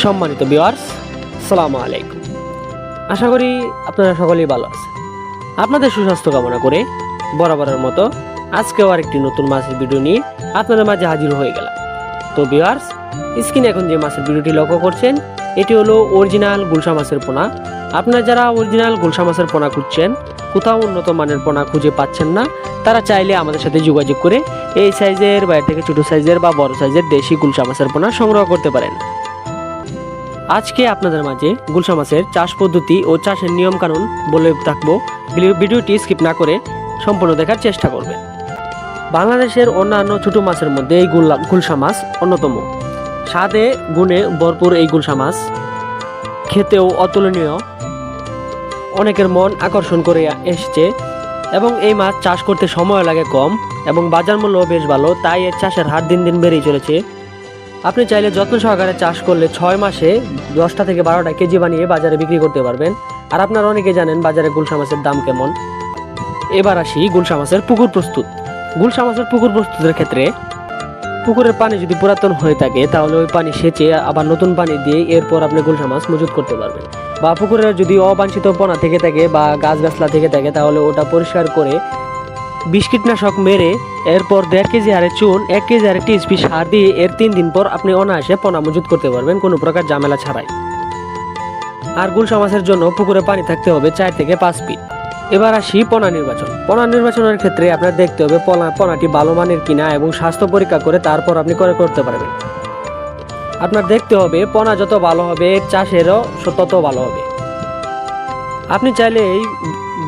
সম্মানিত বিওয়ার্স সালামু আলাইকুম। আশা করি আপনারা সকলেই ভালো আছেন। আপনাদের সুস্বাস্থ্য কামনা করে বরাবরের মতো আজকেও আরেকটি নতুন মাছের ভিডিও নিয়ে আপনাদের মাঝে হাজির হয়ে গেলাম। তো বিওয়ার্স স্ক্রিনে এখন যে মাছের ভিডিওটি লক্ষ্য করছেন, এটি হলো অরিজিনাল গুলশা মাছের পোনা। আপনারা যারা অরিজিনাল গুলশা মাছের পোনা খুঁজছেন, কোথাও উন্নত মানের পোনা খুঁজে পাচ্ছেন না, তারা চাইলে আমাদের সাথে যোগাযোগ করে এই সাইজের বাইরে থেকে ছোট সাইজের বা বড় সাইজের দেশি গুলশা মাছের পোনা সংগ্রহ করতে পারেন। আজকে আপনাদের মাঝে গুলশা মাছের চাষ পদ্ধতি ও চাষের নিয়ম কানুন বলে থাকব। ভিডিওটি স্কিপ না করে সম্পূর্ণ দেখার চেষ্টা করবে বাংলাদেশের অন্যান্য ছোট মাছের মধ্যে এই গুলশা মাছ অন্যতম। স্বাদে গুণে ভরপুর এই গুলশা মাছ। খেতেও অতুলনীয়। অনেকের মন আকর্ষণ করে এসছে এবং এই মাছ চাষ করতে সময় লাগে কম এবং বাজার মূল্য বেশ ভালো, তাই এর চাষের হার দিন দিন বেড়েই চলেছে। আপনি চাইলে যত্ন সহকারে চাষ করলে ছয় মাসে দশটা থেকে বারোটা কেজি বানিয়ে বাজারে বিক্রি করতে পারবেন। আর আপনারা অনেকে জানেন বাজারে গুলশা মাছের দাম কেমন। এবার আসি গুলশা মাছের পুকুর প্রস্তুত। গুলশা মাছের পুকুর প্রস্তুতের ক্ষেত্রে পুকুরের পানি যদি পুরাতন হয়ে থাকে, তাহলে ওই পানি সেচে আবার নতুন পানি দিয়ে এরপর আপনি গুলশা মাছ মজুত করতে পারবেন। বা পুকুরের যদি অবাঞ্ছিত পোনা থেকে থাকে বা গাছ গাছলা থেকে থাকে, তাহলে ওটা পরিষ্কার করে বিষ কীটনাশক মেরে এরপর দেড় কেজি হারে চুন, এক কেজি হারে টিএসপি সার দিয়ে এর তিন দিন পর আপনি অনায়াসে পোনা মজুত করতে পারবেন, কোনো প্রকার ঝামেলা ছাড়াই। আর গুলশা মাছের জন্য পুকুরে পানি থাকতে হবে চার থেকে পাঁচ ফিট। এবার আসি পোনা নির্বাচন। পোনা নির্বাচনের ক্ষেত্রে আপনার দেখতে হবে পোনা পোনাটি ভালো মানের কিনা এবং স্বাস্থ্য পরীক্ষা করে তারপর আপনি করে করতে পারবেন। আপনার দেখতে হবে পোনা যত ভালো হবে, চাষেরও তত ভালো হবে। আপনি চাইলে এই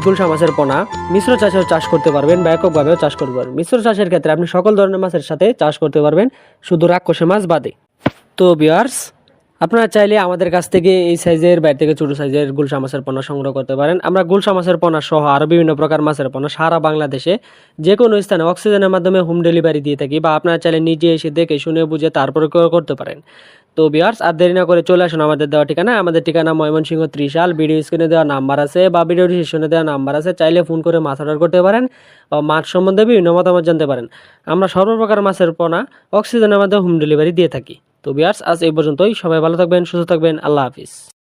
গুলশা মাছের পোনা মিশ্র চাষেও চাষ করতে পারবেন বা এককভাবেও চাষ করতে পারবেন। মিশ্র চাষের ক্ষেত্রে আপনি সকল ধরনের মাছের সাথে চাষ করতে পারবেন, শুধু রাক্ষসে মাছ বাদে। তো বিয়ার্স আপনারা চাইলে আমাদের কাছ থেকে এই সাইজের বাইরে থেকে ছোট সাইজের গুলশা মাছের পোনা সংগ্রহ করতে পারেন। আমরা গুলশা মাছের পোনা সহ আরও বিভিন্ন প্রকার মাছের পোনা সারা বাংলাদেশে যে কোনো স্থানে অক্সিজেনের মাধ্যমে হোম ডেলিভারি দিয়ে থাকি বা আপনারা চাইলে নিজে এসে দেখে শুনে বুঝে তারপরে করে করতে পারেন। তো বিয়ার্স আর দেরি না করে চলে আসুন আমাদের দেওয়া ঠিকানা আমাদের ঠিকানা ময়মনসিংহ ত্রিশাল, ভিডিও স্ক্রিনে দেওয়া নাম্বার আছে বা ভিডিও ডিসক্রিপশনে দেওয়া নাম্বার আছে। চাইলে ফোন করে মাছ অর্ডার করতে পারেন বা মাছ সম্বন্ধে বিভিন্ন মতামত জানতে পারেন। আমরা সর্বপ্রকার মাছের পোনা অক্সিজেনের মাধ্যমে হোম ডেলিভারি দিয়ে থাকি। তো বিয়ার্স আজ এই পর্যন্তই। সবাই ভালো থাকবেন সুস্থ থাকবেন। আল্লাহ হাফিজ।